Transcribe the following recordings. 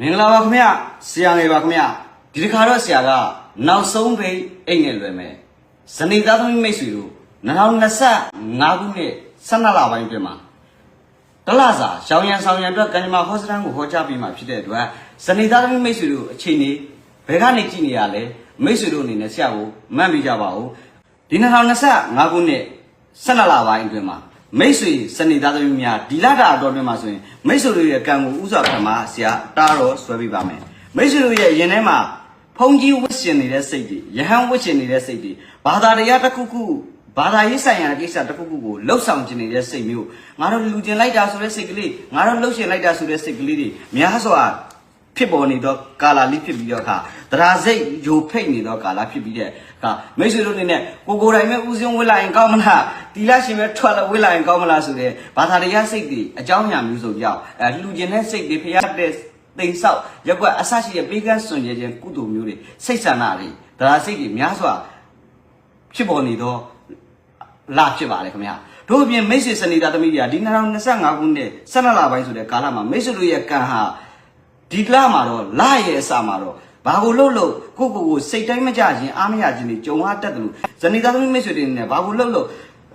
မင်္ဂလာပါခင်ဗျဆရာငယ်ပါခင်ဗျဒီတစ်ခါတော့ဆရာကနောက်ဆုံးပိတ်အိတ်နဲ့လွယ်မယ်ဇနီးသားသမီးမိတ်ဆွေတို့2025ခုနှစ်12လပိုင်းအတွင်းမှာတလစာရှောင်းရန်ဆောင်ရန်အတွက်ကံကြမ္မာဟောစတန်ကိုဟောကြားပေးမှဖြစ်တဲ့အတွက်ဇနီးသားသမီးမိတ်ဆွေတို့အချိန်นี้ဘယ်ကနေကြည့်နေရလဲမိတ်ဆွေတို့အနေနဲ့ဆရာကိုမှတ်မိကြပါဦးဒီ2025ခုနှစ်12လပိုင်းအတွင်းမှာ မိတ်ဆွေစနေသားသမီးများဒီလတာအတော်အတွင်းမှာဆိုရင်မိတ်ဆွေတို့ရဲ့ကံကိုဥစွာခံမှာဆရာတားတော်ဆွဲပေးပါမယ်မိတ်ဆွေတို့ရဲ့ရင်ထဲမှာဖုန်ကြီးဝတ်ရှင်နေတဲ့စိတ်တွေယဟန်ဝတ်ရှင်နေတဲ့စိတ်တွေဘာသာတရားတစ်ခုခုဘာသာရေးဆိုင်ရာကိစ္စတစ်ခုခုကိုလှုပ်ဆောင်ခြင်းနေတဲ့စိတ်မျိုးငါတို့လူကျင်လိုက်တာဆိုတဲ့စိတ်ကလေးငါတို့လှုပ်ရှင်လိုက်တာဆိုတဲ့စိတ်ကလေးတွေများစွာဖြစ်ပေါ်နေသောကာလာလေးဖြစ်ပြီးတော့အခါတရားစိတ်ယိုဖိတ်နေသောကာလာဖြစ်ပြီးတဲ့ အခါမိတ်ဆွေတို့အနေနဲ့ကိုကိုယ်တိုင်ပဲဥစဉ်ဝစ်လိုက်ရင်ကောင်းမလားတီလာရှင်ပဲထွက်လာဝစ်လိုက်ရင်ကောင်းမလားဆိုတဲ့ဘာသာတရားစိတ်တွေအကြောင်းအရာမျိုးစုံကြောင့်အဲလှူကျင်တဲ့စိတ်တွေဖျားတဲ့တိမ်ဆောက်ရက်ကွက်အဆရှိတဲ့ပေးကမ်းစွန်ကြခြင်းကုသိုလ်မျိုးတွေစိတ်ဆန္ဒတွေတရားစိတ်တွေများစွာဖြစ်ပေါ်နေသောလာဖြစ်ပါလေခင်ဗျာတို့အပြင်မိတ်ဆွေစနေတာသမီးတွေကဒီ2025ခုနှစ်12လပိုင်းဆိုတဲ့ကာလမှာမိတ်ဆွေတို့ရဲ့ကံဟာဒီလမှာတော့လရဲ့အစမှာတော့ ဘာကိုလှုပ်လှုပ်ကိုကိုကိုစိတ်တိုင်းမကြခြင်းအားမရခြင်းတွေကြုံရတတ်တယ်လို့ဇနီးသားသမီးမိတ်ဆွေတွေနဲ့ဘာကိုလှုပ်လှုပ်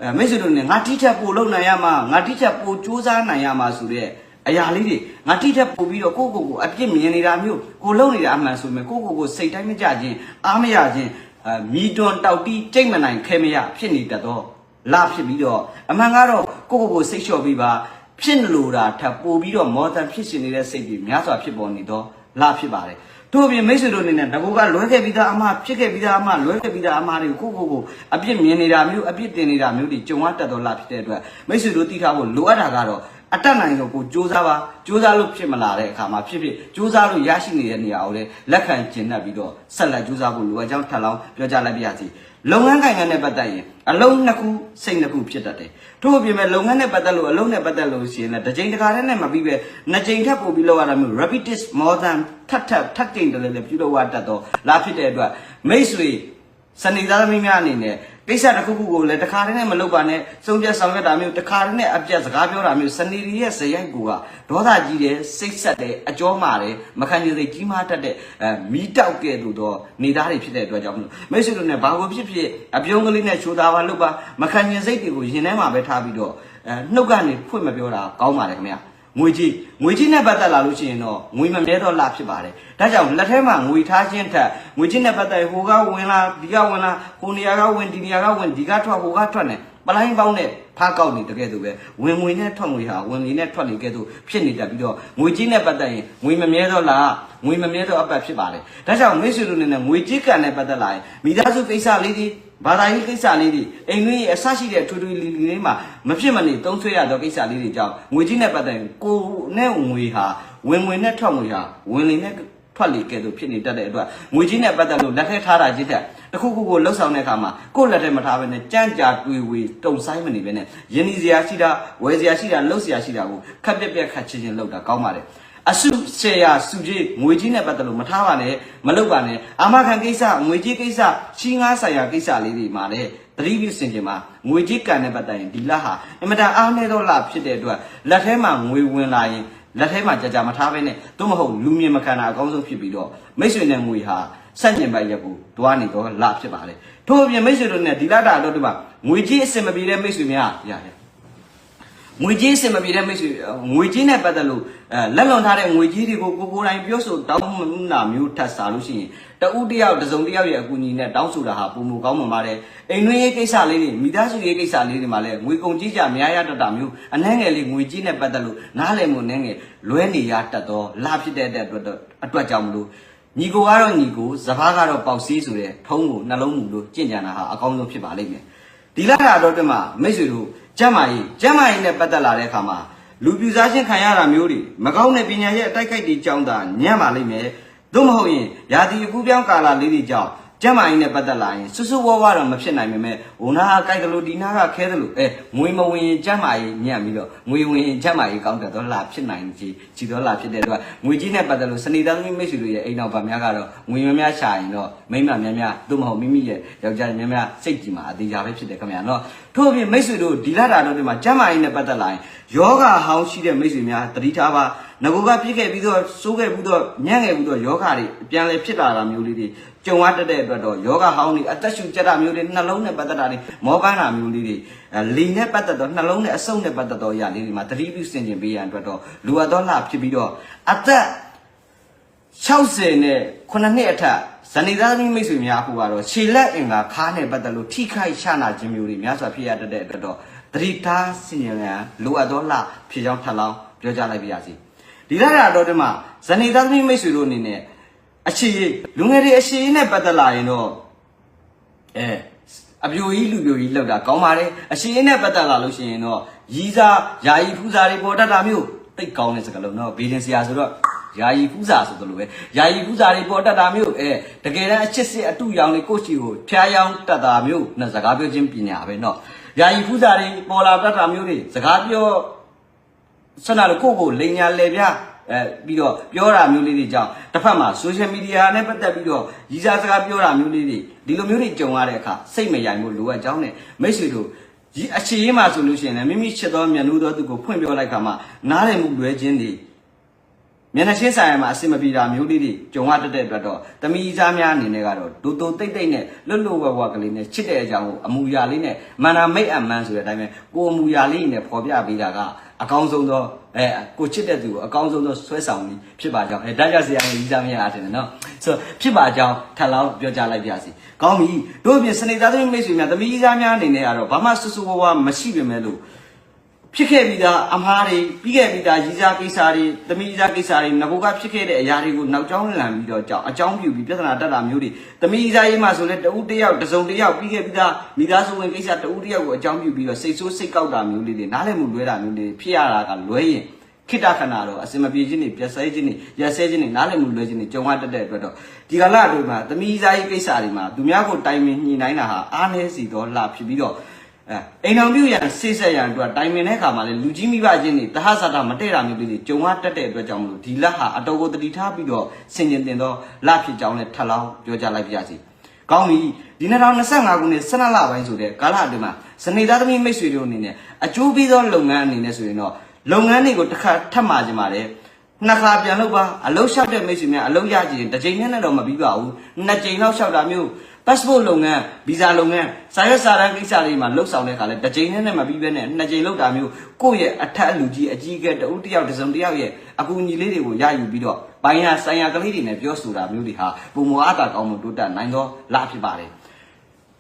အဲမိတ်ဆွေတို့နဲ့ငါတိထက်ပို့လှုပ်နိုင်ရမှာငါတိထက်ပို့စူးစမ်းနိုင်ရမှာဆိုတဲ့အရာလေးတွေငါတိထက်ပို့ပြီးတော့ကိုကိုကိုအပြစ်မြင်နေတာမျိုးကိုလှုပ်နေတာအမှန်ဆိုရင်ကိုကိုကိုစိတ်တိုင်းမကြခြင်းအားမရခြင်းအဲမိတွန်တောက်တီးကြိတ်မနိုင်ခဲမရဖြစ်နေတတ်တော့လဖြစ်ပြီးတော့အမှန်ကတော့ကိုကိုကိုစိတ်လျှော့ပြီးပါဖြစ်လို့တာထပ်ပို့ပြီးတော့မော်တန်ဖြစ်ရှင်နေတဲ့စိတ်တွေများစွာဖြစ်ပေါ်နေတော့ လာဖြစ်ပါတယ်တို့အပြင်မိတ်ဆွေတို့အနေနဲ့တကူကလွဲခဲ့ပြီးသားအမဖြစ်ခဲ့ပြီးသားအမလွဲခဲ့ပြီးသားအမတွေကိုကိုကိုကိုအပြစ်မြင်နေတာမျိုးအပြစ်တင်နေတာမျိုးတွေကြုံရတတ်တော့လာဖြစ်တဲ့အတွက်မိတ်ဆွေတို့သိထားဖို့လိုအပ်တာကတော့အတက်နိုင်ဆုံးကိုစူးစမ်းပါစူးစမ်းလို့ဖြစ်မလာတဲ့အခါမှာဖြစ်ဖြစ်စူးစမ်းလို့ရရှိနေတဲ့နေရာကိုလည်းလက်ခံကျင့်တတ်ပြီးတော့ဆက်လက်စူးစမ်းဖို့လိုအပ်ကြောင်းထပ်လောင်းပြောကြားလိုက်ပါရစေ လုပ်ငန်းကိုင်ငန်းနဲ့ပတ်သက်ရင်အလုံးနှစ်ခုစိတ်နှစ်ခုဖြစ်တတ်တယ်ထို့အပြင်မဲ့လုပ်ငန်းနဲ့ပတ်သက်လို့အလုံးနဲ့ပတ်သက်လို့ရှိရင်လည်းတစ်ချိန်တစ်ခါတည်းနဲ့မပြီးပဲနှစ်ချိန်ထပ်ပို့ပြီးလောက်ရတာမျိုး repetitive more than ထပ်ထပ်ထပ်ချိန်တည်းလည်းပြုလုပ်ရတတ်တော့လာဖြစ်တဲ့အတွက်မိတ်ဆွေစနေသားသမီးများအနေနဲ့ ကိစ္စတစ်ခုခုကိုလည်းတစ်ခါတည်းနဲ့မလုပ်ပါနဲ့စုံပြတ်ဆောင်ရွက်တာမျိုးတစ်ခါတည်းနဲ့အပြတ်စကားပြောတာမျိုးစနေရီရဲ့ဇယိုက်ကိုကဒေါသကြီးတယ်စိတ်ဆက်တယ်အကြောမာတယ်မခံချင်စိတ်ကြီးမားတတ်တဲ့အဲမီးတောက်ကဲ့သို့သောနေသားတွေဖြစ်တဲ့အတွက်ကြောင့်မလို့မိတ်ဆွေတို့နဲ့ဘာကိုဖြစ်ဖြစ်အပြုံးကလေးနဲ့ချိုးသားပါလုပ်ပါမခံချင်စိတ်တွေကိုရင်ထဲမှာပဲထားပြီးတော့အဲနှုတ်ကနေဖွင့်မပြောတာကောင်းပါတယ်ခင်ဗျာ ငွေကြီးငွေကြီးနဲ့ပတ်သက်လာလို့ရှိရင်တော့ငွေမမြဲတော့လာဖြစ်ပါတယ်ဒါကြောင့်လက်ထဲမှာငွေထားခြင်းထက်ငွေကြီးနဲ့ပတ်သက်ဟိုကဝင်လာဒီကဝင်လာဟိုနေရာကဝင်ဒီနေရာကဝင်ဒီကထွက်ဟိုကထွက်နေပလိုင်းပေါင်းနဲ့ဖားကောက်နေတကယ်ဆိုပဲဝင်ငွေနဲ့ထွက်ငွေဟာဝင်ငွေနဲ့ထွက်နေကဲဆိုဖြစ်နေတတ်ပြီးတော့ငွေကြီးနဲ့ပတ်သက်ရင်ငွေမမြဲတော့လားငွေမမြဲတော့အပတ်ဖြစ်ပါတယ်ဒါကြောင့်မိတ်ဆွေတို့အနေနဲ့ငွေကြီးကံနဲ့ပတ်သက်လာရင်မိသားစုကိစ္စလေးတွေ ဘာသာရေးကိစ္စလေးတွေအိမ်တွင်းရဲ့အဆရှိတဲ့ထွေထွေလီလီလေးမှာမဖြစ်မနေသုံးဆွဲရသောကိစ္စလေးတွေကြောင့်ငွေကြီးနဲ့ပတ်သက်ရင်ကိုယ်နဲ့ငွေဟာဝင်ငွေနဲ့ထွက်ငွေဟာဝင်လေနဲ့ထွက်လေကဲ့သို့ဖြစ်နေတတ်တဲ့အတွက်ငွေကြီးနဲ့ပတ်သက်လို့လက်ထဲထားတာကြီးတဲ့တခုခုကိုလှုပ်ဆောင်တဲ့အခါမှာကိုယ့်လက်ထဲမထားဘဲနဲ့ကြမ်းကြာတွေဝေတုံဆိုင်မနေဘဲနဲ့ယဉ်ဤစရာရှိတာဝယ်စရာရှိတာလှုပ်စရာရှိတာကိုခက်ပြက်ပြက်ခတ်ချင်းချင်းလှုပ်တာကောင်းပါတယ် အစုရှယ်ယာစုကြီးငွေကြီးနဲ့ပတ်သက်လို့မထားပါနဲ့မလုပ်ပါနဲ့အာမခံကိစ္စငွေကြီးကိစ္စရှင်းငါးဆိုင်ရာကိစ္စလေးတွေမှာလည်းသတိပြုစင်ကြင်မှာငွေကြီးကန်နဲ့ပတ်သက်ရင်ဒီလဟာအင်မတန်အားနည်းသောလဖြစ်တဲ့အတွက်လက်ထဲမှာငွေဝင်လာရင်လက်ထဲမှာကြာကြာမထားဘဲနဲ့သို့မဟုတ်လူမြင်မခံတာအကောင်းဆုံးဖြစ်ပြီးတော့မိတ်ဆွေနဲ့ငွေဟာဆန့်ကျင်ဘက်ရက်ကိုတွားနေတော့လဖြစ်ပါလေထို့အပြင်မိတ်ဆွေတို့နဲ့ဒီလတာတော့ဒီမှာငွေကြီးအစင်မပြေတဲ့မိတ်ဆွေများရရ ငွေကြီးစင်မပြေတဲ့မိတ်ဆွေငွေကြီးနဲ့ပတ်သက်လို့အဲလက်လွန်ထားတဲ့ငွေကြီးတွေကိုကိုကိုယ်တိုင်ပြောဆိုတောင်းမှနာမျိုးထပ်စားလို့ရှိရင်တဦးတယောက်တစ်စုံတစ်ယောက်ရဲ့အကူအညီနဲ့တောင်းဆိုတာဟာပုံမကောင်းမှမှာတယ်အိမ်တွင်းရေးကိစ္စလေးတွေမိသားစုရေးကိစ္စလေးတွေမှာလည်းငွေကုန်ကြီးကြများရတတ်တာမျိုးအနှဲငယ်လေးငွေကြီးနဲ့ပတ်သက်လို့နားလည်မှုနှဲငယ်လွဲနေရတတ်တော့လာဖြစ်တဲ့အတွက်တော့အတွက်ကြောင့်မလို့ညီကိုကတော့ညီကိုစပားကတော့ပေါက်စည်းဆိုတဲ့ထုံးကိုနှလုံးမူလို့ကြင်ကြံတာဟာအကောင်းဆုံးဖြစ်ပါလိမ့်မယ်ဒီလတာတော့တက်မှာမိတ်ဆွေတို့ ကျမ်းမာရေးကျမ်းမာရေးနဲ့ပတ်သက်လာတဲ့အခါမှာလူပြူစားခြင်းခံရတာမျိုးတွေမကောင်းတဲ့ပညာရဲ့အတိုက်ခိုက်တွေကြောင့်သာညံ့ပါလိမ့်မယ်သို့မဟုတ်ရင်ယာတီအကူပြောင်းကာလာလေးတွေကြောင့် ကျမ်းမာရေးနဲ့ပတ်သက်လာရင်စွစွဝါးဝါတော့မဖြစ်နိုင်ပေမဲ့ဟိုနာကကြိုက်တယ်လို့ဒီနာကခဲတယ်လို့အဲငွေမဝင်ရင်ကျမ်းမာရေးညံ့ပြီးတော့ငွေဝင်ရင်ကျမ်းမာရေးကောင်းတယ်တော့လာဖြစ်နိုင်ကြီးကြည်တော့လာဖြစ်တဲ့အတွက်ငွေကြီးနဲ့ပတ်သက်လို့စနေသားသမီးမိတ်ဆွေတို့ရဲ့အိမ်တော်ဗများကတော့ငွေများများရှာရင်တော့မိမများများသို့မဟုတ်မိမိရဲ့ယောက်ျားများများစိတ်ကြည်မှာအသေးချာပဲဖြစ်တယ်ခင်ဗျာနော်ထို့အပြင်မိတ်ဆွေတို့ဒီလာတာတော့ဒီမှာကျမ်းမာရေးနဲ့ပတ်သက်လာရင်ယောဂဟောင်းရှိတဲ့မိတ်ဆွေများတတိထားပါငကိုကပြစ်ခဲ့ပြီးတော့စိုးခဲ့ပြီးတော့ညံ့ခဲ့ပြီးတော့ယောဂတွေပြန်လဲဖြစ်လာတာမျိုးလေးတွေ ကြုံရတတ်တဲ့အတွက်တော့ယောဂဟောင်းတွေအသက်ရှူကြတာမျိုးတွေနှလုံးနဲ့ပတ်သက်တာတွေမောပန်းတာမျိုးလေးတွေအဲလီနဲ့ပတ်သက်တော့နှလုံးနဲ့အဆုတ်နဲ့ပတ်သက်တော့အရာလေးတွေမှာတတိပြုဆင်ခြင်ပေးရန်အတွက်တော့လူအပ်တော်လှဖြစ်ပြီးတော့အသက်60နဲ့9နှစ်အထက်ဇနီးသားသမီးမိတ်ဆွေများအခုကတော့ခြေလက်အင်္ဂါခါးနဲ့ပတ်သက်လို့ထိခိုက်ရှာနာခြင်းမျိုးတွေများစွာဖြစ်ရတတ်တဲ့အတွက်တော့တတိထားဆင်ခြင်ရန်လူအပ်တော်လှဖြစ်ကြောင်းထပ်လောင်းပြောကြားလိုက်ပါရစေဒီလာတာတော့ဒီမှာဇနီးသားသမီးမိတ်ဆွေတို့အနေနဲ့ အခြေလူငယ်တွေအခြေနဲ့ပတ်သက်လာရင်တော့အဲအပြိုကြီးလူပြိုကြီးလောက်တာကောင်းပါတယ်အရှင်နဲ့ပတ်သက်လာလို့ရှိရင်တော့ရီးစားယာယီဖူးစားတွေပေါ်တတ်တာမျိုးတိတ်ကောင်းတဲ့စကားလုံးနော်ဘေးဒင်ဆရာဆိုတော့ယာယီဖူးစားဆိုသလိုပဲယာယီဖူးစားတွေပေါ်တတ်တာမျိုးအဲတကယ်တမ်းအချစ်စစ်အတူရောင်တွေကိုချီကိုဖျားယောင်းတတ်တာမျိုးနဲ့စကားပြောခြင်းပညာပဲနော်ယာယီဖူးစားတွေပေါ်လာတတ်တာမျိုးတွေစကားပြောဆွမ်းနာလို့ကိုယ့်ကိုလိန်ညာလေပြ အဲပြီးတော့ပြောတာမျိုးလေးတွေကြောင့်တစ်ဖက်မှာ social media နဲ့ပတ်သက်ပြီးတော့ရည်စားစကားပြောတာမျိုးလေးတွေဒီလိုမျိုးတွေကြုံရတဲ့အခါစိတ်မရိုင်မှုလိုအပ်ကြောင်းနဲ့မိတ်ဆွေတို့ဒီအခြေရေးမှာဆိုလို့ရှိရင်လည်းမိမိချစ်သောမျက်နှာသောသူကိုဖွင့်ပြောလိုက်ခါမှာနားလည်မှုလွဲခြင်းတွေမျက်နှာချင်းဆိုင်မှာအဆင်မပြေတာမျိုးလေးတွေကြုံရတတ်တဲ့အတွက်တော့တမီးသားများအနေနဲ့ကတော့ဒူတူတိတ်တိတ်နဲ့လွတ်လွတ်ဝဝကလေးနဲ့ချစ်တဲ့အကြောင်းကိုအမူအရာလေးနဲ့မန္နာမိတ်အမှန်ဆိုတဲ့အတိုင်းပဲကိုအမူအရာလေးနဲ့ဖော်ပြပေးတာက အကောင်းဆုံးသောအဲကိုချစ်တဲ့သူကိုအကောင်းဆုံးသောဆွဲဆောင်ပြီးဖြစ်ပါကြောင်းအဲဒါကြဆရာကြီးစားမရအားတင်တယ်နော်ဆိုဖြစ်ပါကြောင်းထပ်လောင်းပြောကြားလိုက်ပါစီကောင်းပြီတို့အပြင်စနေသားသမီးမိတ်ဆွေများသမီးသားများအနေနဲ့ကတော့ဘာမှဆူဆူဝါဝါမရှိပေမဲ့လို့ ဖြစ်ခဲ့ပြီးသားအမားတွေပြီးခဲ့ပြီးသားရည်စားကိစ္စတွေသမီးရည်စားကိစ္စတွေငကိုကဖြစ်ခဲ့တဲ့အရာတွေကိုနောက်ကျောင်းလန်ပြီးတော့ကြောင်းအကြောင်းပြုပြီးပြဿနာတက်တာမျိုးတွေသမီးရည်စားရေးမှဆိုလဲတဦးတစ်ယောက်တစ်စုံတစ်ယောက်ပြီးခဲ့ပြီးသားမိသားစုဝင်ကိစ္စတဦးတစ်ယောက်ကိုအကြောင်းပြုပြီးတော့စိတ်ဆိုးစိတ်ကောက်တာမျိုးလေးတွေနားလည်မှုလွဲတာမျိုးလေးတွေဖြစ်ရတာကလွဲရင်ခိတခဏတော့အစင်မပြေခြင်းတွေပြဆဲခြင်းတွေရဆဲခြင်းတွေနားလည်မှုလွဲခြင်းတွေကြုံရတတ်တဲ့အတွက်တော့ဒီကလာတွေမှာသမီးစားရေးကိစ္စတွေမှာသူများကိုတိုင်ပင်ညှိနှိုင်းတာဟာအားနည်းစီတော့လှဖြစ်ပြီးတော့ အဲအိမ်တော်ပြုရန်စိတ်ဆက်ရန်အတွက်တိုင်ပင်တဲ့အခါမှာလေလူကြီးမိဘချင်းတွေတဟဆတာမတည့်တာမျိုးလေးတွေကြုံရတတ်တဲ့အတွက်ကြောင့်မလို့ဒီလက်ဟာအတော်ကိုတတိထားပြီးတော့ဆင်ကျင်တင်တော့လက်ဖြစ်ကြောင်းနဲ့ထပ်လောင်းပြောကြလိုက်ပါရစေ။ကောင်းပြီဒီ2025ခုနှစ်12လပိုင်းဆိုတဲ့ကာလအတွင်းမှာဇနေသားသမီးမိတ်ဆွေတို့အနေနဲ့အကျိုးပေးသောလုပ်ငန်းအနေနဲ့ဆိုရင်တော့လုပ်ငန်းတွေကိုတစ်ခါထပ်မှာကြပါလေ။ နှစ်ခါပြန်လုပ်ပါအလုံးလျှောက်တဲ့မိတ်ဆွေများအလုံးရကြည့်ရင်တစ်ချိန်နဲ့တော့မပြီးပါဘူး။နှစ်ချိန်လောက်လျှောက်တာမျိုး passport လုပ်ငန်း visa လုပ်ငန်းစာရွက်စာတမ်းကိစ္စတွေမှာလှုပ်ဆောင်တဲ့အခါလဲတစ်ချိန်နဲ့နဲ့မပြီးဘဲနဲ့နှစ်ချိန်လုပ်တာမျိုးကိုယ့်ရဲ့အထက်အလူကြီးအကြီးအကဲတဦးတစ်ယောက်တစ်စုံတစ်ယောက်ရဲ့အကူအညီလေးတွေကိုရယူပြီးတော့ပိုင်းရဆိုင်ရာကလေးတွေနဲ့ပြောဆိုတာမျိုးတွေဟာပုံမအားတာကောင်းမှုတိုးတက်နိုင်သောလဖြစ်ပါတယ်။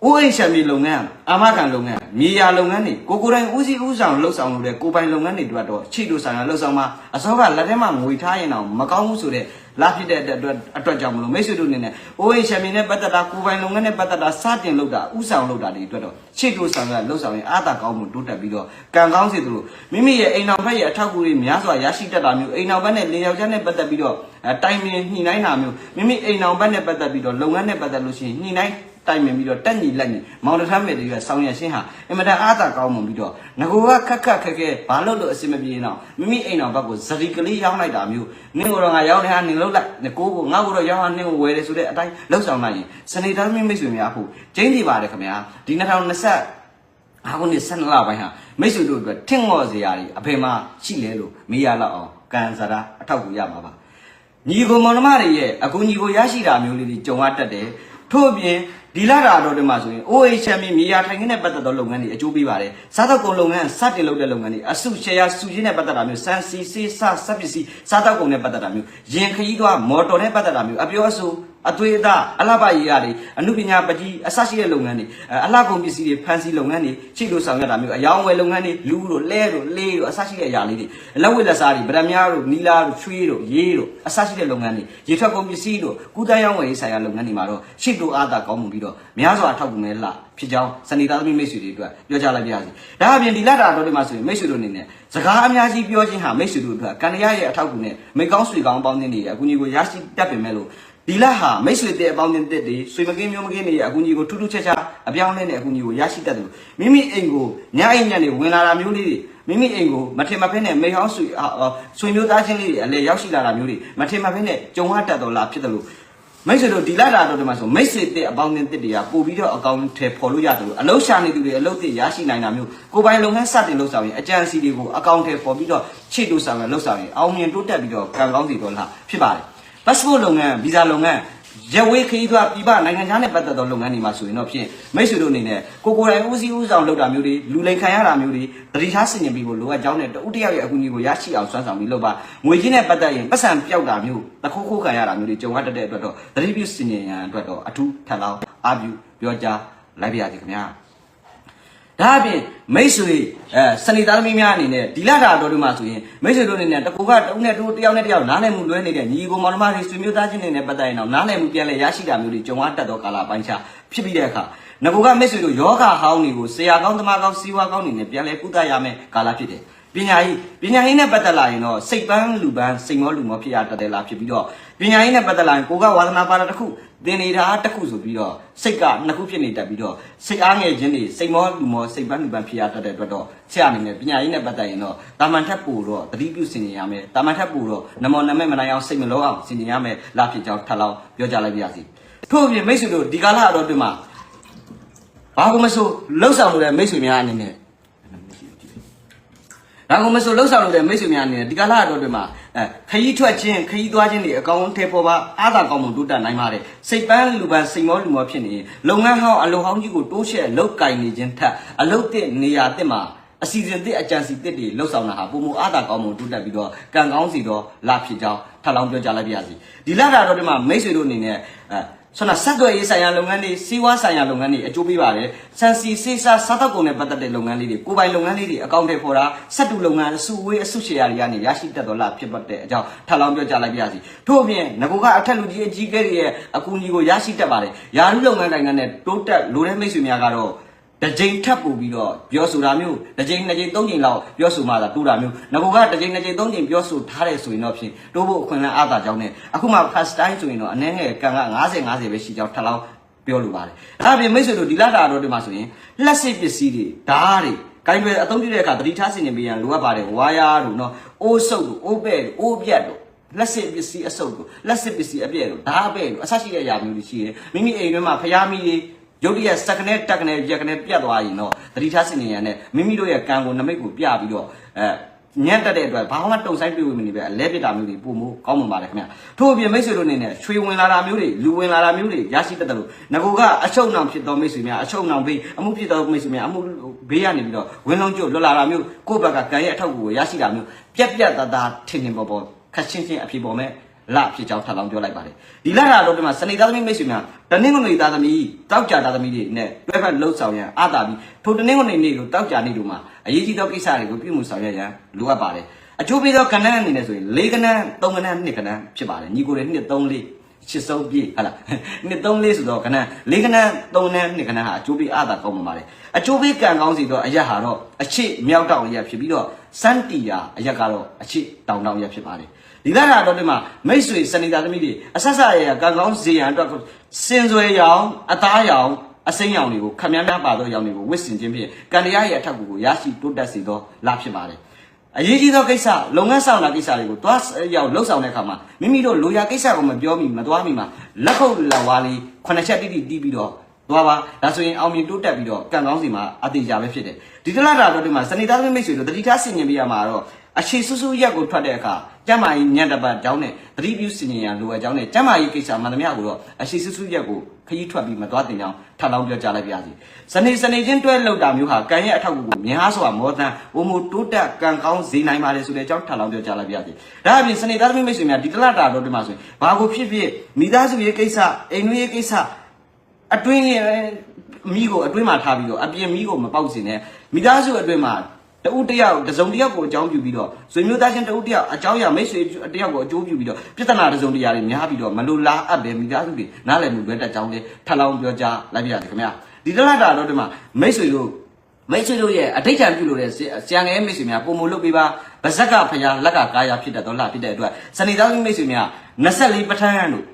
ဦးအိမ်ရှမ်းမြေလုပ်ငန်းအာမခံလုပ်ငန်းမြေယာလုပ်ငန်းတွေကိုကိုယ်တိုင်ဦးစီးဦးဆောင်လှုပ်ဆောင်လို့တဲ့ကိုယ်ပိုင်လုပ်ငန်းတွေအတွက်တော့ချိတို့ဆိုင်ရာလှုပ်ဆောင်မှာအစောကလက်ထဲမှာငွေထားရင်တော့မကောင်းဘူးဆိုတဲ့လာဖြစ်တဲ့အတွက်အတွက်ကြောင့်မလို့မိတ်ဆွေတို့အနေနဲ့ဦးအိမ်ရှမ်းမြေနဲ့ပတ်သက်တာကိုယ်ပိုင်လုပ်ငန်းနဲ့ပတ်သက်တာစတင်လုပ်တာဦးဆောင်လုပ်တာတွေအတွက်တော့ချိတို့ဆောင်ရလှုပ်ဆောင်ရင်အားသာကောင်းမှုတိုးတက်ပြီးတော့ကံကောင်းစေသလိုမိမိရဲ့အိမ်တော်ဘက်ရဲ့အထောက်အကူတွေများစွာရရှိတတ်တာမျိုးအိမ်တော်ဘက်နဲ့လင်ယောက်ျားနဲ့ပတ်သက်ပြီးတော့အဲတိုင်ပင်ညှိနှိုင်းတာမျိုးမိမိအိမ်တော်ဘက်နဲ့ပတ်သက်ပြီးတော့လုပ်ငန်းနဲ့ပတ်သက်လို့ရှိရင်ညှိနှိုင်း တိုင်ပင်ပြီးတော့တက်ညီလက်ညီမောင်တထမ်းမဲ့တွေကဆောင်းရရှင်းဟာအင်မတန်အားသာကောင်းမှုပြီးတော့ငကိုကခက်ခက်ခက်ခဲဘာလို့လို့အစင်မပြေတော့မိမိအိမ်တော်ဘက်ကိုဇရီကလေးရောင်းလိုက်တာမျိုးနင်းကတော့ငါရောင်းနေဟာနင်းလောက်လိုက်ငကိုကိုငါ့ကိုတော့ရောင်းဟာနင်းကိုဝယ်တယ်ဆိုတဲ့အတိုင်းလှုပ်ဆောင်လိုက်ရင်စနေသားမိမိတ်ဆွေများဖို့ကျင်းစီပါတယ်ခင်ဗျာဒီ2020အခုနှစ်12လပိုင်းဟာမိတ်ဆွေတို့အတွက်ထင်ငော့စရာတွေအဖေမှာရှိလဲလို့မေးရလောက်အောင်ကန်စရာအထောက်အကူရမှာပါညီကိုမောင်နှမတွေရဲ့အကူညီကိုရရှိတာမျိုးလေးတွေကြုံရတတ်တယ်ထို့အပြင် ဒီလာတာတော့ဒီမှာဆိုရင် OHM မြေယာထိုင်ခင်းနဲ့ပတ်သက်သောလုပ်ငန်းတွေအကျိုးပေးပါတယ်စားသောက်ကုန်လုပ်ငန်းစတင်လုပ်တဲ့လုပ်ငန်းတွေအစုရှယ်ယာစုချင်းနဲ့ပတ်သက်တာမျိုးစံစီစေးစစက်ပစ္စည်းစားသောက်ကုန်နဲ့ပတ်သက်တာမျိုးရင်ခရီးသွားမော်တော်နဲ့ပတ်သက်တာမျိုးအပြောအဆိုအသွေးအသားအလှပရေးရတွေအမှုပညာပကြီးအစရှိတဲ့လုပ်ငန်းတွေအလှကုန်ပစ္စည်းတွေဖန်စီလုပ်ငန်းတွေချိလို့ဆောင်ရတာမျိုးအယောင်ဝယ်လုပ်ငန်းတွေလူတို့လဲတို့လေးတို့အစရှိတဲ့အရာလေးတွေလက်ဝတ်လက်စားတွေဗရမများတို့နီလာတို့ချွေးတို့ရေးတို့အစရှိတဲ့လုပ်ငန်းတွေရေထွက်ကုန်ပစ္စည်းတို့ကုသရောင်းဝယ်ရေးဆိုင်ရာလုပ်ငန်းတွေမှာတော့ရှိတို့အားသာကောင်းမှုပြီးတော့များစွာအထောက်အကူမဲ့လှဖြစ်ကြောင်းစနေသားသမီးမိတ်ဆွေတွေအတွက်ပြောကြလိုက်ပါရစေဒါအပြင်ဒီလက်တာတော်တွေမှာဆိုရင်မိတ်ဆွေတို့အနေနဲ့စကားအများကြီးပြောခြင်းဟာမိတ်ဆွေတို့အတွက်ကံရရဲ့အထောက်အကူနဲ့မိကောင်းဆွေကောင်းပေါင်းတဲ့နေရအကူကြီးကိုရရှိတတ်ပင်မဲ့လို့ဒီဒီလဟာမိတ်ဆွေတဲ့အပေါင်းအသင်းတွေဆွေမကင်းမျိုးမကင်းတွေရဲ့အကူအညီကိုထူးထူးခြားခြားအပြောင်းအလဲနဲ့အကူအညီကိုရရှိတတ်တယ်လို့မိမိအိမ်ကိုညအိမ်ညက်နေဝင်လာတာမျိုးလေးတွေမိမိအိမ်ကိုမထင်မဖဲနဲ့မိဟောင်းဆွေအာအာဆွေမျိုးသားချင်းလေးတွေအလဲရောက်ရှိလာတာမျိုးတွေမထင်မဖဲနဲ့ကြုံရတတ်တော်လားဖြစ်တယ်လို့ မိတ်ဆွေတို့ဒီလာတာတော့ဒီမှာဆိုမိတ်ဆွေတဲ့အပေါင်းအသင်းတွေကပို့ပြီးတော့အကောင့်ထဲပေါ်လို့ရတယ်လို့အလုံးရှာနေသူတွေအလုံးတွေရရှိနိုင်တာမျိုးကိုယ်ပိုင်လုပ်ငန်းစတင်လုပ်ဆောင်ရင်အကြံစီတွေကိုအကောင့်ထဲပေါ်ပြီးတော့ခြေလို့ဆောင်ရလုပ်ဆောင်ရင်အောင်မြင်တိုးတက်ပြီးတော့ကံကောင်းစီတော်လားဖြစ်ပါတယ် passport လုပ်ငန်း visa လုပ်ငန်း ရက်ဝေးခရီးသွားပြည်ပနိုင်ငံခြားနဲ့ပတ်သက်သောလုပ်ငန်းတွေမှာဆိုရင်တော့ဖြင့်မိတ်ဆွေတို့အနေနဲ့ကိုကိုယ်တိုင်ဦးစီးဦးဆောင်လုပ်တာမျိုးတွေလူလိမ်ခံရတာမျိုးတွေတတိထားဆင်ញင်ပြီးဖို့လိုအပ်ကြောင်းနဲ့တဦးတစ်ယောက်ရဲ့အကူအညီကိုရရှိအောင်စွမ်းဆောင်ပြီးလုပ်ပါငွေချင်းနဲ့ပတ်သက်ရင်ပတ်စံပြောက်တာမျိုးတခိုးခိုးခံရတာမျိုးတွေကြုံရတတ်တဲ့အတွက်တော့တတိပြုဆင်ញင်ရန်အတွက်တော့အထူးထပ်လောင်းအာပြုပြောကြားလိုက်ပါရစေခင်ဗျာ ဒါအပြင်မိတ်ဆွေအဲစနေသားသမီးများအနေနဲ့ဒီလတာတော်တို့မှာဆိုရင်မိတ်ဆွေတို့အနေနဲ့တကူကတုံးနဲ့တူတယောက်နဲ့တယောက်နားလည်မှုလွဲနေတဲ့ညီကိုမောင်နှမတွေဆွေမျိုးသားချင်းတွေနဲ့ပတ်သက်ရင်တော့နားလည်မှုပြန်လဲရရှိတာမျိုးတွေကြုံရတတ်သောကာလပိုင်းခြားဖြစ်ပြီးတဲ့အခါငကူကမိတ်ဆွေတို့ယောဂဟောင်းတွေကိုဆရာကောင်းသမားကောင်းစီးပွားကောင်းတွေနဲ့ပြန်လဲကုသရမယ်ကာလဖြစ်တယ်ပညာရေးပညာရေးနဲ့ပတ်သက်လာရင်တော့စိတ်ပန်းလူပန်းစိတ်မောလူမောဖြစ်ရတတ်တယ်လားဖြစ်ပြီးတော့ပညာရေးနဲ့ပတ်သက်လာရင်ကိုကဝါသနာပါတာတစ်ခု သင်နေတာတစ်ခုဆိုပြီးတော့စိတ်ကနှစ်ခုဖြစ်နေတတ်ပြီးတော့စိတ်အားငယ်ခြင်းတွေစိတ်မောလူမောစိတ်ပန်းလူပန်းဖြစ်ရတတ်တဲ့အတွက်တော့ဆရာအနေနဲ့ပညာရေးနဲ့ပတ်သက်ရင်တော့တာမန်ထက်ပို့တော့သတိပြုဆင်ခြင်ရမယ်တာမန်ထက်ပို့တော့နမောနမဲမနိုင်အောင်စိတ်မလောအောင်ဆင်ခြင်ရမယ်လားဖြစ်ကြောင်းထပ်လောင်းပြောကြလိုက်ပါရစေထို့အပြင်မိတ်ဆွေတို့ဒီကာလအတော်တွင်မှာဘာကိုမဆိုလှုပ်ဆောင်လို့တဲ့မိတ်ဆွေများအနေနဲ့ဒါကမဆိုလှုပ်ဆောင်လို့တဲ့မိတ်ဆွေများအနေနဲ့ဒီကာလအတော်တွေမှာ အဲခရီးထွက်ခြင်းခရီးသွားခြင်းတွေအကောင်းထဲပေါ်ပါအားသာကောင်းမှုတိုးတက်နိုင်ပါတယ်စိတ်ပန်းလူပန်းစိတ်မောလူမောဖြစ်နေရင်လုပ်ငန်းဟောင်းအလုပ်ဟောင်းကြီးကိုတိုးချဲ့လောက်ကင်နေခြင်းထက်အလုပ်တဲ့နေရာတဲ့မှာအစီအစဉ်တဲ့အကြံစီတစ်တွေလှုပ်ဆောင်တာဟာပုံမအားသာကောင်းမှုတိုးတက်ပြီးတော့ကံကောင်းစီတော့လာဖြစ်ကြောင်းထပ်လောင်းပြောကြားလိုက်ပါရစေဒီလတာတော်တွေမှာမိတ်ဆွေတို့အနေနဲ့အဲ ဆွမ်းဆက်သွယ်ရေးဆိုင်ရာလုပ်ငန်းတွေစီးပွားဆိုင်ရာလုပ်ငန်းတွေအကျိုးပေးပါတယ်။ဆန်စီစေးစားစားတော့ကုန်နဲ့ပတ်သက်တဲ့လုပ်ငန်းလေးတွေကိုယ်ပိုင်လုပ်ငန်းလေးတွေအကောင့်တွေပေါ်တာစက်တူလုပ်ငန်းအစုဝေးအစုရှယ်ယာတွေကနေရရှိတတ်တော်လားဖြစ်ပတ်တဲ့အကြောင်းထပ်လောင်းပြောကြားလိုက်ပါရစေ။ထို့အပြင်ငကိုကအထက်လူကြီးအကြီးကဲတွေရဲ့အကူအညီကိုရရှိတတ်ပါတယ်။ယာရုလုပ်ငန်းတိုင်းနဲ့တိုးတက်လိုတဲ့မိတ်ဆွေများကတော့ တစ်ကြိမ်ထပ်ပို့ပြီးတော့ပြောဆိုတာမျိုးတစ်ကြိမ်နှစ်ကြိမ်သုံးကြိမ်လောက်ပြောဆိုမှသာတိုးတာမျိုးငကိုကတစ်ကြိမ်နှစ်ကြိမ်သုံးကြိမ်ပြောဆိုထားတယ်ဆိုရင်တော့ဖြင့်တိုးဖို့အခွင့်အလမ်းအားသာကြောင်းနဲ့အခုမှ first time ဆိုရင်တော့အနည်းငယ်ကံက90 50ပဲရှိကြောင်းထပ်လောင်းပြောလိုပါတယ်။အဲ့ဒါပြင်မိတ်ဆွေတို့ဒီလတာတော့ဒီမှာဆိုရင်လက်စစ်ပစ္စည်းတွေဓာတ်တွေကိုင်းတွေအသုံးပြုတဲ့အခါသတိထားဆင်ခြင်ပေးရန်လိုအပ်ပါတယ်ဝါယာတို့နော်အိုးဆုပ်တို့အိုးပဲ့တို့အိုးပြတ်တို့လက်စစ်ပစ္စည်းအစုပ်တို့လက်စစ်ပစ္စည်းအပြည့်တို့ဓာတ်အပဲ့တို့အဆရှိတဲ့အရာမျိုးတွေရှိတယ်မိမိအိမ်ထဲမှာဖျားမီတွေ ရုပ်တရက်စက်ကနေတက်ကနေရက်ကနေပြတ်သွားရင်တော့သတိထားဆင်ခြင်ရန်နဲ့မိမိတို့ရဲ့ကံကိုနမိတ်ကိုပြပြီးတော့အဲညံ့တက်တဲ့အတွက်ဘာမှတုံဆိုင်ပြေဝင်မနေပဲအလဲပြစ်တာမျိုးတွေပုံမှုကောင်းမှပါတယ်ခင်ဗျထို့အပြင်မိတ်ဆွေတို့အနေနဲ့ချွေဝင်လာတာမျိုးတွေလူဝင်လာတာမျိုးတွေရရှိတတ်တယ်လို့ငကိုကအချုပ်နှောင်ဖြစ်သောမိတ်ဆွေများအချုပ်နှောင်ဘေးအမှုဖြစ်သောမိတ်ဆွေများအမှုဘေးကနေပြီးတော့ဝင်းလုံးကျလွတ်လာတာမျိုးကိုယ့်ဘက်ကကံရဲ့အထောက်အကူကိုရရှိတာမျိုးပြက်ပြက်သားသားထင်ထင်ပေါ်ပေါ်ခက်ချင်းချင်းအဖြစ်ပေါ်မဲ့ လဖြစ်ကြောင်းထပ်လောင်းပြောလိုက်ပါတယ်ဒီလတာတော့ဒီမှာစနေသားသမီးမိတ်ဆွေများတနင်္ဂနွေသားသမီးတောက်ကြသားသမီးတွေနဲ့တွဲဖက်လှုပ်ဆောင်ရန်အားတာပြီးထိုတနင်္ဂနွေနေ့ကိုတောက်ကြနေ့တို့မှာအရေးကြီးသောကိစ္စတွေကိုပြုမှုဆောင်ရွက်ရန်လိုအပ်ပါတယ်အချိုးပေးသောကဏ္ဍအနေနဲ့ဆိုရင်၄ကဏ္ဍ၃ကဏ္ဍ၂ကဏ္ဍဖြစ်ပါတယ်ညီကိုတွေ2 3 4ချစ်ဆုံးပြည့်ဟာလားနှစ်သုံးလေးဆိုတော့ခဏလေးခဏသုံးနဲ့နှစ်ခဏဟာအကျိုးပေးအားသာကောင်းမှာပါလေအကျိုးပေးကံကောင်းစီတော့အရက်ဟာတော့အချစ်မြောက်တောင်ရက်ဖြစ်ပြီးတော့စန်တီယာအရက်ကတော့အချစ်တောင်တောင်ရက်ဖြစ်ပါတ ယ်ဒီလာတော့ဒီမှာမိတ်ဆွေစနေသားသမီးတွေအဆက်ဆက်ရရကံကောင်းစီရန်အတွက်စင်စွဲရောင်အသားရောင်အစိမ်းရောင်တွေကိုခမည်းများပါသောရောင်တွေကိုဝစ်စင်ခြင်းဖြင့်ကံတရားရဲ့အထက်ကိုရရှိတိုးတက်စေသောလာဖြစ်ပါတယ်အရေးကြီးသောကိစ္စလုပ်ငန်းဆောင်တာကိစ္စတွေကိုတွားရောက်လှုပ်ဆောင်တဲ့အခါမှာမိမိတို့လိုရာကိစ္စကိုမပြောမိမသွားမိမှာလက်ခုပ်လက်ဝါးလေးခုနှစ်ချက်တိတိတီးပြီးတော့သွားပါဒါဆိုရင်အောင်မြင်တိုးတက်ပြီးတော့ကံကောင်းစီမှာအတေချာပဲဖြစ်တယ်ဒီတလတာတော့ဒီမှာစနေသားသမီးမိတ်ဆွေတို့တတိထားဆင်ញင်ပြရမှာတော့ အခြေဆူဆူရက်ကိုထွက်တဲ့အခါကျမကြီးညံ့တပတ်ကြောင်းနဲ့သတိပြုဆင်ញင်ရလိုအပ်ကြောင်းနဲ့ကျမကြီးကိစ္စမှန်သမျှကိုတော့အခြေဆူဆူရက်ကိုခရီးထွက်ပြီးမသွားတင်ကြောင်းထပ်လောင်းပြောကြားလိုက်ပါရစေစနေစနေချင်းတွဲလောက်တာမျိုးဟာကံရဲ့အထောက်အကူကိုများစွာမောတန်းဝမိုတိုးတက်ကံကောင်းစေနိုင်ပါတယ်ဆိုတဲ့အကြောင်းထပ်လောင်းပြောကြားလိုက်ပါရစေဒါအပြင်စနေသားသမီးမိတ်ဆွေများဒီတလတာတော့ဒီမှာဆိုရင်ဘာကိုဖြစ်ဖြစ်မိသားစုရေးကိစ္စအိမ်တွင်းရေးကိစ္စအတွင်းရဲ့မိကိုအတွင်းမှာထားပြီးတော့အပြင်မိကိုမပေါက်စင်နဲ့မိသားစုအတွင်းမှာ တဦးတယောက်တစုံတယောက်ကိုအကြောင်းပြုပြီးတော့ဆွေမျိုးသားချင်းတဦးတယောက်အကြောင်းရမိတ်ဆွေတယောက်ကိုအကျိုးပြုပြီးတော့ပြဿနာတစုံတရာတွေများပြီးတော့မလိုလားအပ်တယ်မိသားစုတွေနားလည်မှုလွဲတတ်ကြောင်းလေးထပ်လောင်းပြောကြားလိုက်ပြရစီခင်ဗျာဒီတလတာတော့ဒီမှာမိတ်ဆွေတို့မိတ်ဆွေတို့ရဲ့အဋိဌံပြုလို့တဲ့ဆရာငယ်မိတ်ဆွေများပုံမလုပ်ပေးပါဗဇက်ကဖရာလက်ကကာယဖြစ်တတ်တော့လားဖြစ်တဲ့အတွက်စနေသားမိတ်ဆွေများ24ပဋ္ဌာန်းတို့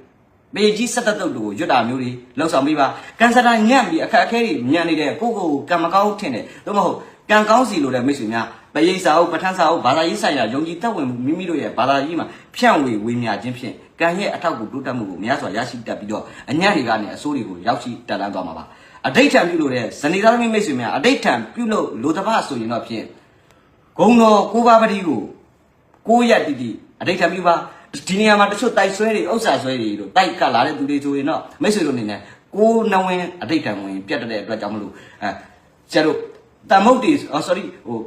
ပေကြီးဆက်သက်တုတ်တို့ကိုရွတ်တာမျိုးတွေလှုပ်ဆောင်ပြီးပါကန်စတာညံ့ပြီးအခက်အခဲတွေညံ့နေတဲ့ကိုကိုကိုကံမကောင်းထင်တယ်သို့မဟုတ် ကံကောင်းစီလို့လည်းမိတ်ဆွေများပရိစ္ဆာဟုတ်ပဋ္ဌာန်းစာဟုတ်ဘာသာရေးဆိုင်ရာယုံကြည်သက်ဝင်မှုမိမိတို့ရဲ့ဘာသာရေးမှာဖြန့်ဝေဝေမျှခြင်းဖြင့်ကံရဲ့အထောက်ကိုတိုးတက်မှုကိုများစွာရရှိတတ်ပြီးတော့အညံ့တွေကနေအဆိုးတွေကိုရောက်ရှိတက်လန်းသွားမှာပါအဋိဋ္ဌံပြုလို့တဲ့ဇနီးသားသမီးမိတ်ဆွေများအဋိဋ္ဌံပြုလို့လိုတပတ်ဆိုရင်တော့ဖြင့်ဂုံတော်ကိုးပါးပတိကိုကိုရက်တိတိအဋိဋ္ဌံပြုပါဒီနေရာမှာတချို့တိုက်ဆွဲတွေဥစ္စာဆွဲတွေတို့တိုက်ကလာတဲ့သူတွေဆိုရင်တော့မိတ်ဆွေတို့အနေနဲ့ကိုနဝင်အဋိဋ္ဌံဝင်ပြတ်တဲ့အတွက်ကြောင့်မလို့အဲကျတို့ တမုတ်တီ sorry ဟို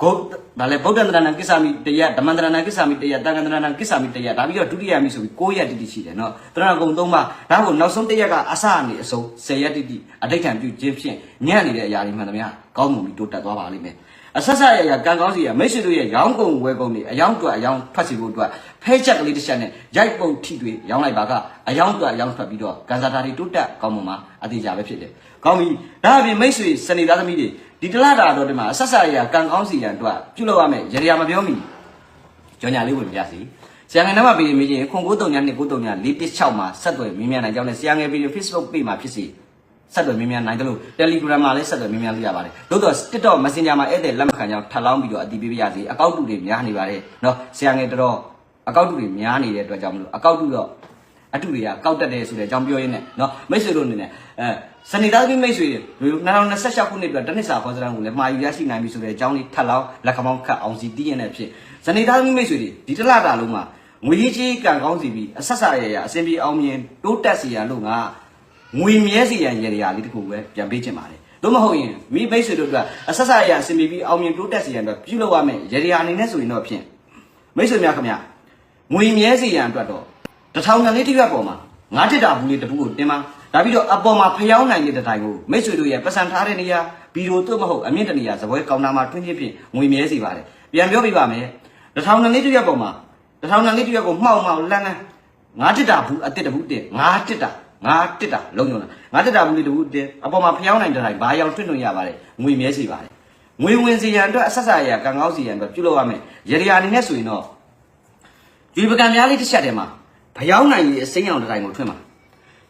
ဂုတ်ဒါလည်းဗုဒ္ဓန္တရဏံကိစ္ဆာမိတယဓမ္မန္တရဏံကိစ္ဆာမိတယတန်ခန္တရဏံကိစ္ဆာမိတယဒါပြီးတော့ဒုတိယမိဆိုပြီး9ရက်တိတိရှိတယ်နော်တရဏဂုံ3ပါးဒါကိုနောက်ဆုံးတစ်ရက်ကအစအနေအဆုံး10ရက်တိတိအဋိဋ္ဌံပြုခြင်းဖြင့်ညံ့နေတဲ့အရာတွေမှန်သမျှကောင်းမှုပြီးတိုးတက်သွားပါလိမ့်မယ် အဆက်ဆက်ရရကံကောင်းစီရမိတ်ဆွေတို့ရဲ့ရောင်းကုန်ဝယ်ကုန်တွေအယောင်အတွက်အယောင်ထွက်စီဖို့အတွက်ဖဲချက်ကလေးတစ်ချက်နဲ့ရိုက်ပုတ်ထိတွေရောင်းလိုက်ပါကအယောင်အတွက်အယောင်ထွက်ပြီးတော့ကန်စာတာတွေတိုးတက်ကောင်းမှုမှာအသေးကြပဲဖြစ်တယ်။ကောင်းပြီ။ဒါအပြင်မိတ်ဆွေစနေသားသမီးတွေဒီတလားတာတော့ဒီမှာအဆက်ဆက်ရရကံကောင်းစီရန်အတွက်ပြုလုပ်ရမယ်ရေရာမပြောမီကြော်ညာလေးဝင်ပြစီ။ဆရာငယ်နံပါတ်ပေးမိချင်းခွန်93ည2 93ည416မှာဆက်သွယ်မြင်မြန်နိုင်ကြောင်းနဲ့ဆရာငယ်ဗီဒီယို Facebook page မှာဖြစ်စီ ဆက်သွယ်မေးမြန်းနိုင်တယ်လို့ Telegram မှာလည်းဆက်သွယ်မေးမြန်းလို့ရပါတယ်။လို့တော့ TikTok Messenger မှာဧည့်သည်လက်မခံကြောင်းထပ်လောင်းပြီးတော့အတည်ပြုရစီအကောင့်တူတွေများနေပါတယ်။နော်ဆရာငယ်တော်တော်အကောင့်တူတွေများနေတဲ့အတွက်ကြောင့်မလို့အကောင့်တူတော့အတူတွေကကောက်တက်တယ်ဆိုတဲ့အကြောင်းပြောရင်းနဲ့နော်မိတ်ဆွေတို့အနေနဲ့အဲစနေသားသမီးမိတ်ဆွေတွေ2026ခုနှစ်အတွက်တနစ်စာခေါ်စတန်းကိုလည်းမှာယူရရှိနိုင်ပြီဆိုတဲ့အကြောင်းလေးထပ်လောင်းလက်ခံပေါင်းခတ်အောင်စီတည်ရတဲ့ဖြစ်စနေသားသမီးမိတ်ဆွေတွေဒီတစ်လတာလုံးမှာငွေကြီးကံကောင်းစီပြီးအဆက်စာရရအစဉ်ပြေအောင်မြင်တိုးတက်စီရလို့ငါ ငွေမြဲစီရန်ရေရာလေးတခုပဲပြန်ပေးချင်ပါတယ်။သို့မဟုတ်ရင်မိဘိတ်ဆွေတို့အတွက်အဆက်ဆက်ရအစီအမီပြီးအောင်မြင်တိုးတက်စီရန်အတွက်ပြုလုပ်ရမယ်ရေရာအနေနဲ့ဆိုရင်တော့ဖြင့်မိတ်ဆွေများခင်ဗျငွေမြဲစီရန်အတွက်တော့တထောင်ကလေးတစ်ရွက်ပေါ်မှာငါးတစ်တာဘူးလေးတစ်ခုကိုတင်ပါဒါပြီးတော့အပေါ်မှာဖျောင်းနိုင်တဲ့တိုင်ကိုမိတ်ဆွေတို့ရဲ့ပတ်စံထားတဲ့နေရာဗီဒီယိုတို့မဟုတ်အမြင့်တနေရာဇပွဲကောင်နာမှာတွင်းချင်းဖြင့်ငွေမြဲစီပါတယ်ပြန်ပြောပြပါမယ်တထောင်ကလေးတစ်ရွက်ပေါ်မှာတထောင်ကလေးတစ်ရွက်ကိုမှောက်မှောက်လန်းလန်းငါးတစ်တာဘူးအစ်စ်တဘူးတင်ငါးတစ်တာ ငါတစ်တာလုံးညုံလားငါတစ်တာဘူးလေးတူတင်အပေါ်မှာဖျောင်းနိုင်တဲ့တိုင်းဘာရောင်ထွင့်ထွင့်ရပါတယ်ငွေမြဲစီပါတယ်ငွေဝင်စီရန်အတွက်အဆက်ဆက်ရကံကောင်းစီရန်အတွက်ပြုလုပ်ရမယ်ရေရာအနေနဲ့ဆိုရင်တော့ဒီပကံများလေးတစ်ချက်တည်းမှာဖျောင်းနိုင်ရေးအစိမ်းရောင်တစ်တိုင်းကိုထွင့်မှာ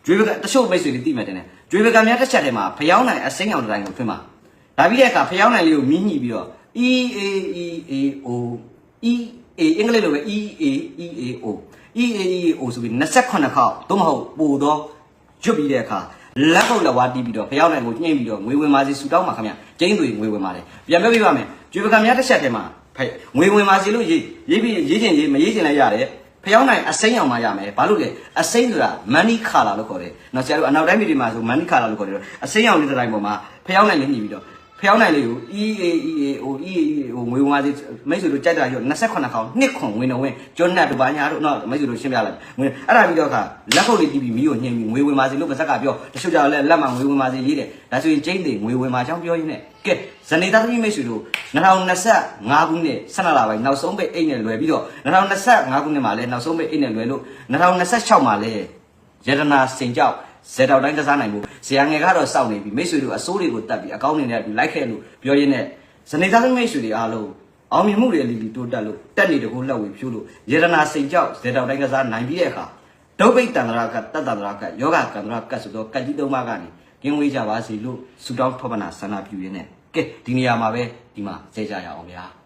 ကျွေးပကံတချို့မိတ်ဆွေတွေသိမှတ်တယ်နဲ့ကျွေးပကံများတစ်ချက်တည်းမှာဖျောင်းနိုင်အစိမ်းရောင်တစ်တိုင်းကိုထွင့်မှာဒါပြီးတဲ့အခါဖျောင်းနိုင်လေးကိုမြင်းညှိပြီးတော့ E A E A O E A အင်္ဂလိပ်လိုပဲ E A E A O E A E A O ဆိုပြီး28ခေါက်သို့မဟုတ်ပို့တော့ ရွတ်ပြီးတဲ့အခါလက်ပုတ်လက်ဝါးတီးပြီးတော့ဖျောင်းနိုင်ကိုညှိပြီးတော့ငွေဝင်ပါစီဆူတောင်းပါခင်ဗျကျင်းသွေငွေဝင်ပါတယ်ပြန်ပြောပြပါမယ်ကျွေးပကံများတစ်ချက်တည်းမှာဖဲငွေဝင်ပါစီလို့ရေးရေးပြီးရေးချင်ရေးမရေးချင်လည်းရတယ်ဖျောင်းနိုင်အစိမ်းအောင်မှရမယ်ဘာလို့လဲအစိမ်းဆိုတာ money color လို့ခေါ်တယ်နော်ဆရာတို့အနောက်တိုင်းပြည်တွေမှာဆို money color လို့ခေါ်တယ်အစိမ်းအောင်လေးတစ်တိုင်းပေါ်မှာဖျောင်းနိုင်လေးညှိပြီးတော့ ဖျောင်းနိုင်လေးကို E A E A O E A E A O ငွေဝင်ပါစီမိတ်ဆွေတို့ကြိုက်တာရော28ခေါင်နှစ်ခွန်ဝင်တော့ဝင်ကျွန်းနဲ့တပါညာတို့နော်မိတ်ဆွေတို့ရှင်းပြလိုက်ငွေအဲ့ဒါပြီးတော့ခါလက်ခုပ်လေးတီးပြီးမီးကိုညှိပြီးငွေဝင်ပါစီလို့ပါဇက်ကပြောတချို့ကြတော့လက်လက်မှာငွေဝင်ပါစီရေးတယ်ဒါဆိုရင်ကျင်းတယ်ငွေဝင်ပါချောင်းပြောရင်းနဲ့ကဲဇနေသားသမီးမိတ်ဆွေတို့2025ခုနှစ်12လပိုင်းနောက်ဆုံးပိတ်အိတ်နဲ့လွယ်ပြီးတော့2025ခုနှစ်မှာလည်းနောက်ဆုံးပိတ်အိတ်နဲ့လွယ်လို့2026မှာလည်းယတနာစင်ကြောက် ဇေတောက်တိုင်းကစားနိုင်ဖို့ဇေယငယ်ကတော့စောင့်နေပြီမိတ်ဆွေတို့အစိုးတွေကိုတတ်ပြီးအကောင်းနေနဲ့ပြီးလိုက်ခဲ့လို့ပြောရင်းနဲ့ဇနေသားသမီးမိတ်ဆွေတွေအားလုံးအောင်မြင်မှုတွေလီလီတိုးတက်လို့တက်နေတကူလှောက်ဝေဖြိုးလို့ယတနာစင်ကြောက်ဇေတောက်တိုင်းကစားနိုင်ပြီးတဲ့အခါဒုဗိတ်တန္တရာကတတ္တန္တရာကယောဂကန္တရာကဆိုတော့ကတ်ကြီးသုံးပါးကနေကင်းဝေးကြပါစေလို့ဆုတောင်းထောပနာဆန္ဒပြုရင်းနဲ့ကဲဒီနေရာမှာပဲဒီမှာဆဲကြရအောင်ဗျာ